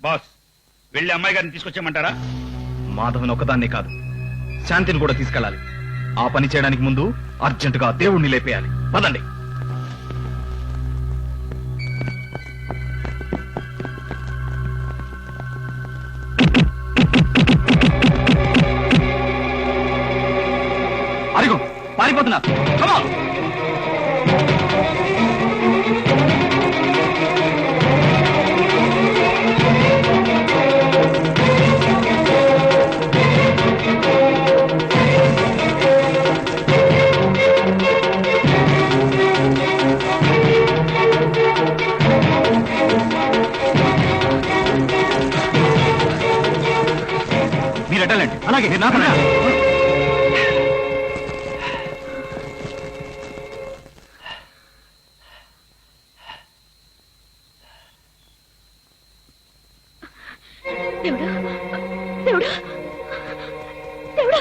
Boss వెళ్ళి అమ్మాయి గారిని తీసుకొచ్చేయమంటారా? మాధవన్ ఒకదాన్నే కాదు శాంతిని కూడా తీసుకెళ్ళాలి. ఆ పని చేయడానికి ముందు అర్జెంటుగా దేవుణ్ణి లేపేయాలి. పదండి. అరిగో పారిపోతున్నా. కమా అలాగే దేవుడా దేవుడా దేవుడా.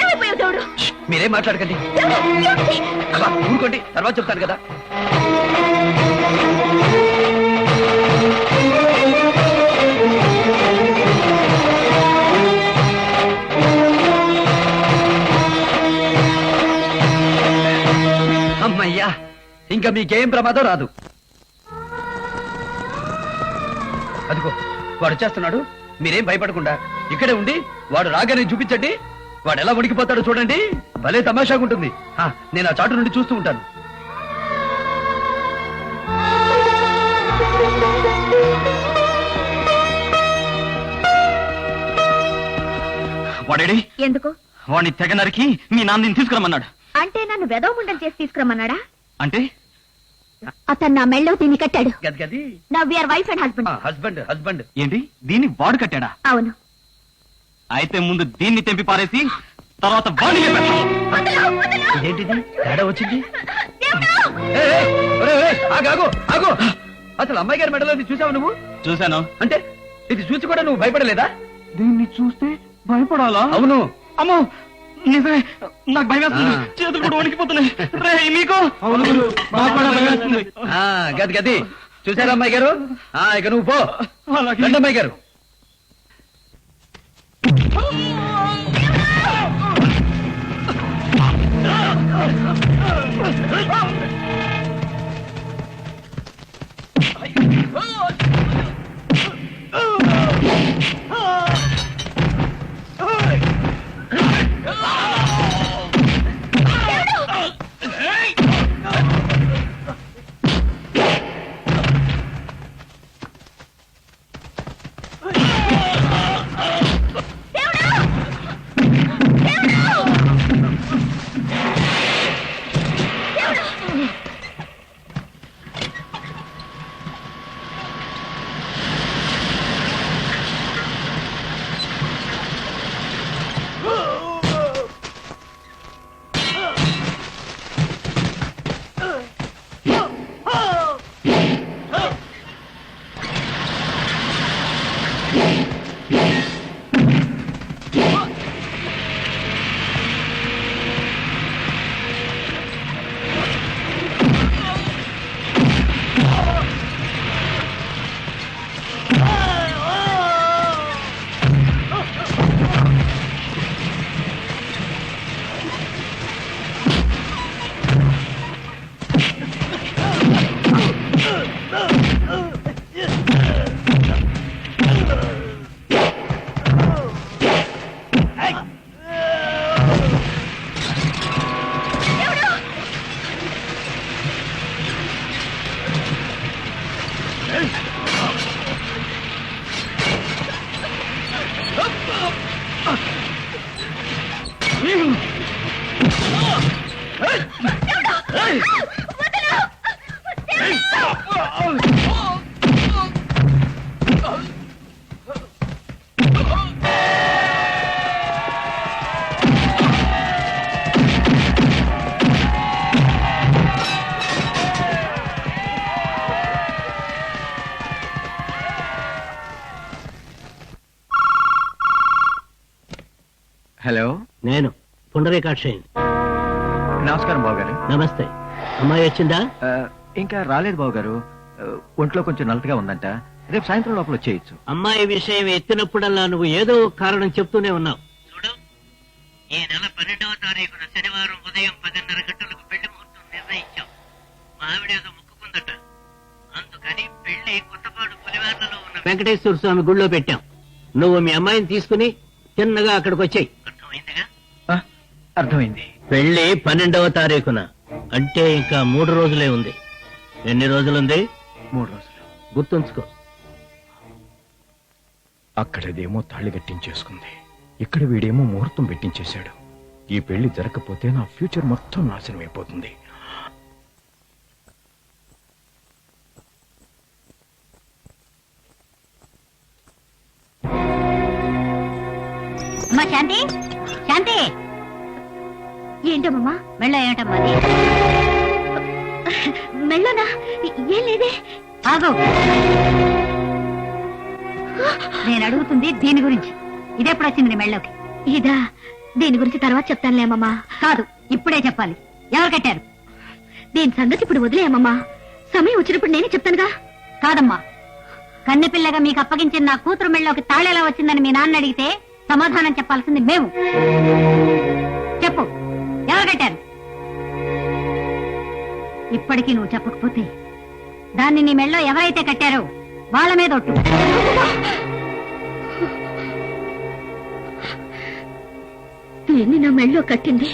ఏమైపోయావు దేవుడు? మీరేం మాట్లాడకండి. దేవుడు ఏమిటి? అబ్బా, ఊరుకోండి తర్వాత చెప్తాను కదా. ఇంకా మీకేం ప్రమాదం రాదు. అదిగో వాడు వచ్చేస్తున్నాడు. మీరేం భయపడకుండా ఇక్కడే ఉండి వాడు రాగానే చూపించండి. వాడు ఎలా ఉడికిపోతాడో చూడండి. భలే తమాషాగా ఉంటుంది. ఆ, నేను ఆ చాటు నుండి చూస్తూ ఉంటాను. వాడేడి? ఎందుకు? వాడిని తెగ నరికి మీ నాన్నని తీసుకురమ్మన్నాడు. అంటే నన్ను వెదవముండం చేసి తీసుకురమ్మన్నాడా? అంటే? అతను నా మెళ్ళో దీన్ని కట్టాడు. గది గది? నా we are wife and husband. Husband husband. ఏంటి? దీన్ని వాడు కట్టాడా? అవును. అయితే ముందు దీన్ని తెంపి పారేసి తర్వాత వాడిని. ఇదేంటిది? తేడా వచ్చింది. అసలు అమ్మాయి గారి మెడలో చూసావు నువ్వు? చూశాను. అంటే ఇది చూసి కూడా నువ్వు భయపడలేదా? దీన్ని చూస్తే భయపడాలా? అవును. అమ్మో నిజమే నాకు భయం వేస్తుంది. చేతులు కూడా వణికిపోతున్నాయి. రే మీకు నాకు కూడా భయం వేస్తుంది. ఆ గది గది. చూసారా అమ్మాయి గారు? ఆ ఇక నువ్వు పో. అలాగే. రండి అమ్మాయి గారు. హలో నేను. పుండరీకాక్షయ్య నమస్కారం బాబు గారు నమస్తే. అమ్మాయి వచ్చిందా? ఇంకా రాలేదు బాబు గారు ఒంట్లో కొంచెం నలతగా ఉందంట. రేపు సాయంత్రం లోపల వచ్చేయచ్చు. అమ్మాయి విషయం ఎత్తినప్పుడల్లా నువ్వు ఏదో కారణం చెప్తూనే ఉన్నావు. చూడు ఈ నెల పన్నెండవ తారీఖున శనివారం ఉదయం పదిన్నర గంటలకు పెళ్ళి ముహూర్తం నిర్ణయించాం. మా ఆవిడ ఏదో ముక్కుకుందట. అందుకని పెళ్ళి కొత్తపాడు పులివార్లలో ఉన్న వెంకటేశ్వర స్వామి గుళ్ళో పెట్టాం. నువ్వు మీ అమ్మాయిని తీసుకుని చిన్నగా అక్కడికి వచ్చాయి. అర్థమైందిగా? అర్థమైంది. పెళ్ళి పన్నెండవ తారీఖున. అంటే ఇంకా మూడు రోజులే ఉంది. ఎన్ని రోజులుంది? మూడు రోజులు. గుర్తుంచుకో. అక్కడదేమో తాళి కట్టించేసుకుంది. ఇక్కడ వీడేమో ముహూర్తం పెట్టించేశాడు. ఈ పెళ్ళి జరగకపోతే నా ఫ్యూచర్ మొత్తం నాశనం అయిపోతుంది. అమ్మా శాంతి? శాంతి? ఏంటమ్మా? మెళ్ళ ఏమిటమ్మా అది మెళ్ళనా? ఏం లేదే? ఆగు. నేను అడుగుతుంది దీని గురించి. ఇదెప్పుడు వచ్చింది మెళ్ళోకి? ఇదా దీని గురించి తర్వాత చెప్తానులేమమ్మా కాదు ఇప్పుడే చెప్పాలి. ఎవరు కట్టారు? దీని సంగతి ఇప్పుడు వదిలేయమ్మమ్మా సమయం వచ్చినప్పుడు నేనే చెప్తానుగా. కాదమ్మా. కన్నెపిల్లగా మీకు అప్పగించిన నా కూతురు మెళ్ళలోకి తాళేలా వచ్చిందని మీ నాన్న అడిగితే సమాధానం చెప్పాల్సింది మేము. ఇప్పటికీ నువ్వు చెప్పకపోతే దాన్ని నీ మెళ్ళో ఎవరైతే కట్టారో వాళ్ళ మీద ఒట్టు దేన్ని నా మెళ్ళో కట్టింది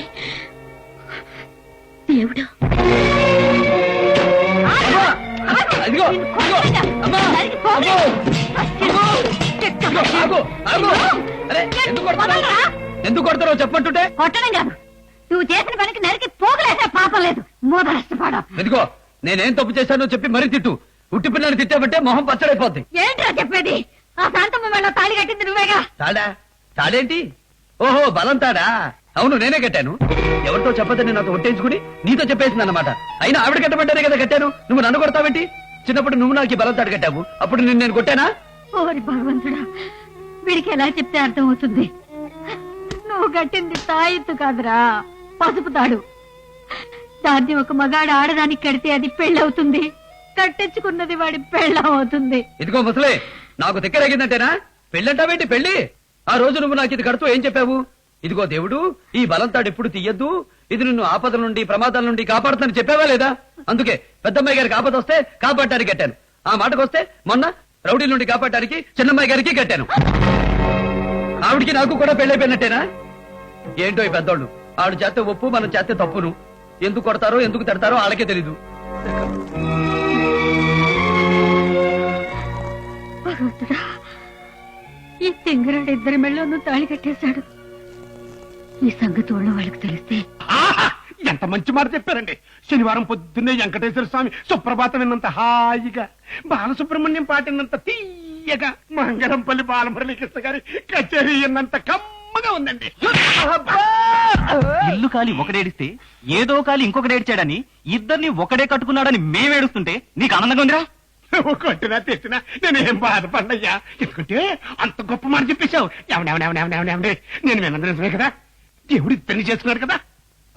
దేవుడు అదిగో అదిగో అమ్మా అమ్మో! అమ్మో! అదిగో, ఆగు, ఆగు. అరే, ఎందుకు కొడతారో ఎందుకు కొడతారో చెప్పంటుంటే కొట్టడం కాదు నువ్వు చేసిన పనికి నరికి పోగలేసే పాపం లేదు. మూత నష్టపడం ఎందుకో? నేనేం తప్పు చేశానో చెప్పి మరీ తిట్టు. ఉట్టి పిల్లని తిట్టామంటే మొహం పచ్చడైపోద్ది. ఏంట్రా చెప్పేది? ఆ శాంతమ్మ మెళ్ళ తాళి కట్టింది నువ్వేగా? తాడా తాడేంటి ఓహో బలం తాడా? అవును నేనే కట్టాను. ఎవరితో చెప్పదని నాతో ఒట్టేంచుకుని నీతో చెప్పేసింది అనమాట అయినా ఆవిడ కట్టబడ్డానే కదా కట్టాను? నువ్వు నన్ను కొడతావేంటి? చిన్నప్పుడు నువ్వు నాకు బలం తాడు కట్టావు. అప్పుడు నిన్ను నేను కొట్టానా? ఓరి భగవంతుడా వీడికి ఎలా చెప్తే అర్థం అవుతుంది నువ్వు కట్టింది తాయెత్తు కాదురా. పసుపు తాడు దాన్ని ఒక మగాడు ఆడదానికి కడితే అది పెళ్ళవుతుంది. కట్టించుకున్నది వాడి పెళ్ళం అవుతుంది ఇదిగో ముసలే నాకు దగ్గరగిందంటేనా పెళ్ళంటావేంటి పెళ్ళి ఆ రోజు నువ్వు నాకు ఇది కడుతూ ఏం చెప్పావు? ఇదిగో దేవుడు ఈ బలంతాడు ఎప్పుడు తీయద్దు. ఇది నిన్ను ఆపదల నుండి ప్రమాదాల నుండి కాపాడుతుందని చెప్పావా లేదా? అందుకే పెద్దమ్మాయి గారికి ఆపద వస్తే కాపాడటానికి కట్టాను. ఆ మాటకు వస్తే మొన్న రౌడీ నుండి కాపాడటానికి చిన్నమ్మాయి గారికి కట్టాను. ఆవిడికి నాకు కూడా పెళ్ళైపోయినట్టేనా? ఏంటో ఈ పెద్దోళ్ళు? ఆవిడ చేస్తే ఒప్పు మనం చేస్తే తప్పును. ఎందుకు కొడతారో ఎందుకు తిడతారో వాళ్ళకే తెలీదు. భగవంతుడా ఈ తింగరాడు ఇద్దరి మెళ్ళను తాళి కట్టేశాడు. ఈ సంగతి ఊళ్ళో వాళ్ళకి తెలిస్తే. ఆహా! ఎంత మంచి మాట చెప్పారండి. శనివారం పొద్దున్నే వెంకటేశ్వర స్వామి సుప్రభాతం విన్నంత హాయిగా బాలసుబ్రహ్మణ్యం పాటినంత తీయగా మంగళంపల్లి బాలమురళీకృష్ణ గారి కచేరీ విన్నంత కమ్మగా ఉందండి. ఇల్లు కాలి ఒకడేడిస్తే ఏదో కాలి ఇంకొకటి ఏడ్చాడని ఇద్దరిని ఒకడే కట్టుకున్నాడని మేమేడుస్తుంటే నీకు ఆనందంగా ఉందిరా? కొట్టినా తెచ్చినా నేనేం బాధపడ్డయ్యా ఎందుకంటే అంత గొప్ప మాట చెప్పేశావు. ఎవడెవడెవడెవడెవడే నేను నిజమే కదా. దేవుడు ఇద్దరిని చేసుకున్నాడు కదా.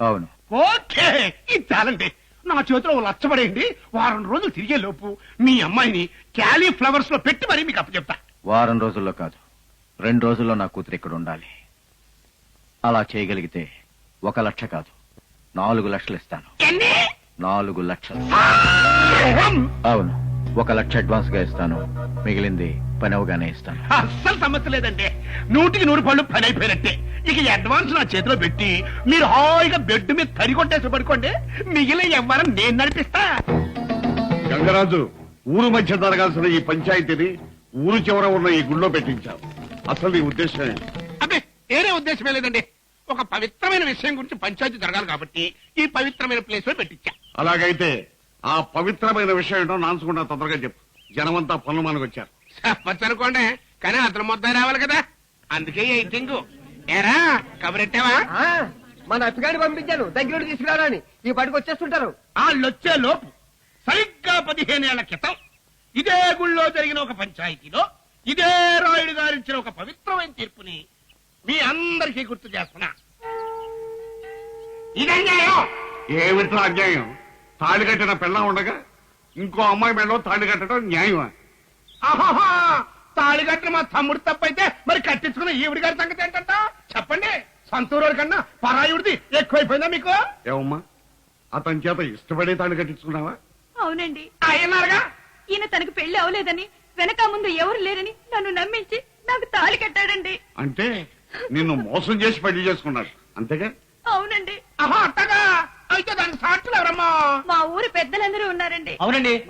అవును. ఓకే ఇది చాలండి. నా చేతిలో ఓ లచ్చ పడేయండి. వారం రోజులు తిరిగే లోపు మీ అమ్మాయిని క్యాలీఫ్లవర్స్లో పెట్టి మరీ మీకు అప్పచెప్తా. వారం రోజుల్లో కాదు. రెండు రోజుల్లో నా కూతురు ఇక్కడ ఉండాలి. అలా చేయగలిగితే ఒక లక్ష కాదు. నాలుగు లక్షలు ఇస్తాను. ఎన్ని? నాలుగు లక్షలు. అవును. ఒక లక్ష అడ్వాన్స్గా ఇస్తాను. మిగిలింది పని అవగానే ఇస్తాను. అస్సలు సమస్య లేదండి. నూటికి నూరు పళ్ళు పని అయిపోయినట్టే. ఇక ఈ అడ్వాన్స్ నా చేతిలో పెట్టి మీరు హాయిగా బెడ్ మీద తరి కొట్టేసి పడుకోండి. మిగిలిన ఎవ్వరం నేను నడిపిస్తా. గంగరాజు ఊరు మధ్య జరగాల్సిన ఈ పంచాయతీని ఊరు చివర ఉన్న ఈ గుళ్ళో పెట్టించావు అసలు నీ ఉద్దేశం ఏంటి? వేరే ఉద్దేశమే లేదండి. ఒక పవిత్రమైన విషయం గురించి పంచాయతీ జరగాలి కాబట్టి ఈ పవిత్రమైన ప్లేస్లో పెట్టించా. అలాగైతే ఆ పవిత్రమైన విషయం ఏంటో నాన్సుకుంటా తొందరగా చెప్పు. జనమంతా పనులు మనకు వచ్చారు అనుకోండి కానీ అతను మొత్తం రావాలి కదా. అందుకే ఎయిటింగ్ ఏరా కబురెట్టావా మన అత్తగారిని పంపించాను. దగ్గర తీసుకురావని ఈ పడికి వచ్చేస్తుంటారు. వాళ్ళొచ్చే లోపు సరిగ్గా పదిహేనేళ్ళ క్రితం ఇదే గుళ్ళో జరిగిన ఒక పంచాయతీలో ఇదే రాయుడు గారిచ్చిన ఒక పవిత్రమైన తీర్పుని మీ అందరికీ గుర్తు చేస్తున్నా. ఇదే న్యాయం. ఏమిట్రా అన్యాయం? తాళి కట్టిన పెళ్ళం ఉండగా ఇంకో అమ్మాయి మెడలో తాళి కట్టడం న్యాయమా? ఆహాహా తాళి కట్టిన మా తమ్ముడు తప్పైతే మరి కట్టించుకున్న ఈవిడి గారి సంగతి ఏంటంట? చెప్పండి. సంతూరు కన్నా పరాయుడిది ఎక్కువైపోయిందా మీకు? ఏమమ్మా అతని చేత ఇష్టపడే తాళి కట్టించుకున్నావా? అవునండి. అయినారుగా? ఈయన తనకు పెళ్ళి అవలేదని వెనక ముందు ఎవరు లేరని నన్ను నమ్మించి నాకు తాళి కట్టాడండి. అంటే నిన్ను మోసం చేసి పెళ్ళి చేసుకున్నాడు. అంతేగా? అవునండి. ఆహా అట్టగా అయితే దాని సాక్షులు ఎవరమ్మా? మా ఊరు పెద్దలందరూ ఉన్నారండి. అవునండి.